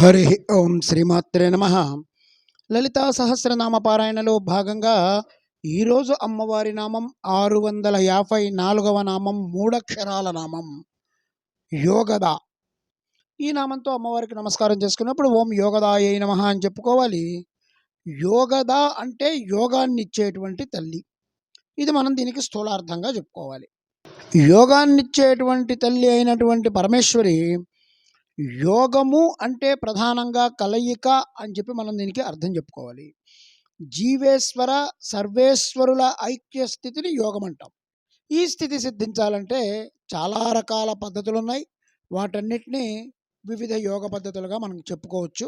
హరి ఓం శ్రీమాత్రే నమ. లలితా సహస్రనామ పారాయణలో భాగంగా ఈరోజు అమ్మవారి నామం ఆరు వందల యాభై నాలుగవ నామం మూడక్షరాల నామం యోగద. ఈ నామంతో అమ్మవారికి నమస్కారం చేసుకున్నప్పుడు ఓం యోగదాయ నమ అని చెప్పుకోవాలి. యోగద అంటే యోగాన్ని ఇచ్చేటువంటి తల్లి. ఇది మనం దీనికి స్థూలార్థంగా చెప్పుకోవాలి. యోగాన్నిచ్చేటువంటి తల్లి అయినటువంటి పరమేశ్వరి యోగము అంటే ప్రధానంగా కలయిక అని చెప్పి మనం దీనికి అర్థం చెప్పుకోవాలి. జీవేశ్వర సర్వేశ్వరుల ఐక్య స్థితిని యోగం అంటాం ఈ స్థితి సిద్ధించాలంటే చాలా రకాల పద్ధతులు ఉన్నాయి వాటన్నిటినీ వివిధ యోగ పద్ధతులుగా మనం చెప్పుకోవచ్చు.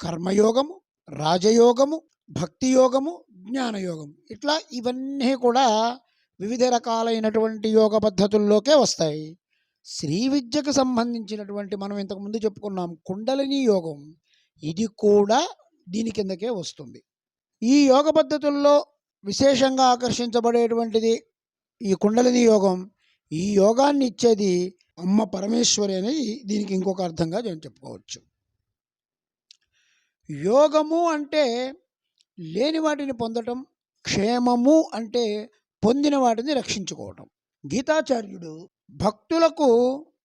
కర్మయోగము రాజయోగము భక్తి యోగము జ్ఞానయోగం ఇట్లా ఇవన్నీ కూడా వివిధ రకాలైనటువంటి యోగ పద్ధతుల్లోకే వస్తాయి. శ్రీ విద్యకు సంబంధించినటువంటి మనం ఇంతకుముందు చెప్పుకున్నాం కుండలిని యోగం ఇది కూడా దీని కిందకే వస్తుంది. ఈ యోగ పద్ధతుల్లో విశేషంగా ఆకర్షించబడేటువంటిది ఈ కుండలిని యోగం. ఈ యోగాన్ని ఇచ్చేది అమ్మ పరమేశ్వరి అని దీనికి ఇంకొక అర్థంగా నేను చెప్పుకోవచ్చు. యోగము అంటే లేని వాటిని పొందటం క్షేమము అంటే పొందిన వాటిని రక్షించుకోవటం. గీతాచార్యుడు భక్తులకు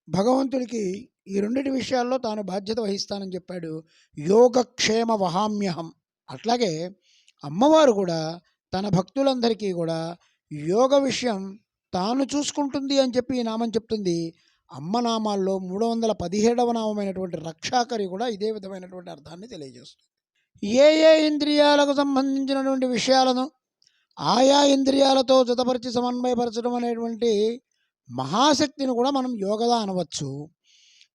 భగవంతుడికి ఈ రెండింటి విషయాల్లో తాను బాధ్యత వహిస్తానని చెప్పాడు యోగక్షేమ వహామ్యహం. అట్లాగే అమ్మవారు కూడా తన భక్తులందరికీ కూడా యోగ విషయం తాను చూసుకుంటుంది అని చెప్పి ఈ నామం చెప్తుంది. అమ్మ నామాల్లో మూడు వందల పదిహేడవ నామమైనటువంటి రక్షాకరి కూడా ఇదే విధమైనటువంటి అర్థాన్ని తెలియజేస్తుంది. ఏ ఏ ఇంద్రియాలకు సంబంధించినటువంటి విషయాలను ఆయా ఇంద్రియాలతో జతపరిచి సమన్వయపరచడం అనేటువంటి మహాశక్తిని కూడా మనం యోగదా అనవచ్చు.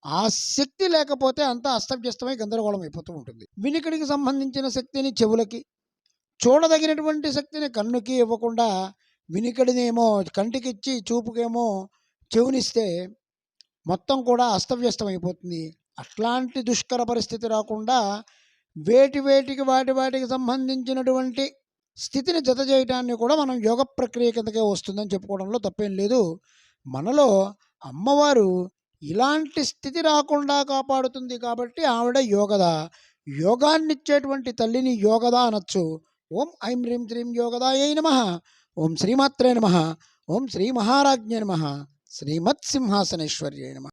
ఆ శక్తి లేకపోతే అంతా అస్తవ్యస్తమై గందరగోళం అయిపోతూ ఉంటుంది. వినికిడికి సంబంధించిన శక్తిని చెవులకి చూడదగినటువంటి శక్తిని కన్నుకి ఇవ్వకుండా వినికిడినేమో కంటికిచ్చి చూపుకేమో చెవునిస్తే మొత్తం కూడా అస్తవ్యస్తమైపోతుంది. అట్లాంటి దుష్కర పరిస్థితి రాకుండా వేటి వేటికి వాటి వాటికి సంబంధించినటువంటి స్థితిని జత చేయటాన్ని కూడా మనం యోగ ప్రక్రియ కిందకే వస్తుందని చెప్పుకోవడంలో తప్పేం లేదు. మనలో అమ్మవారు ఇలాంటి స్థితి రాకుండా కాపాడుతుంది కాబట్టి ఆవిడ యోగద. యోగాన్నిచ్చేటువంటి తల్లిని యోగద అనొచ్చు. ఓం ఐం హ్రీం శ్రీం యోగదాయ నమ. ఓం శ్రీమాత్రే నమ. ఓం శ్రీ మహారాజ్ఞ నమ. శ్రీమత్ సింహాసనేశ్వర్యై నమ.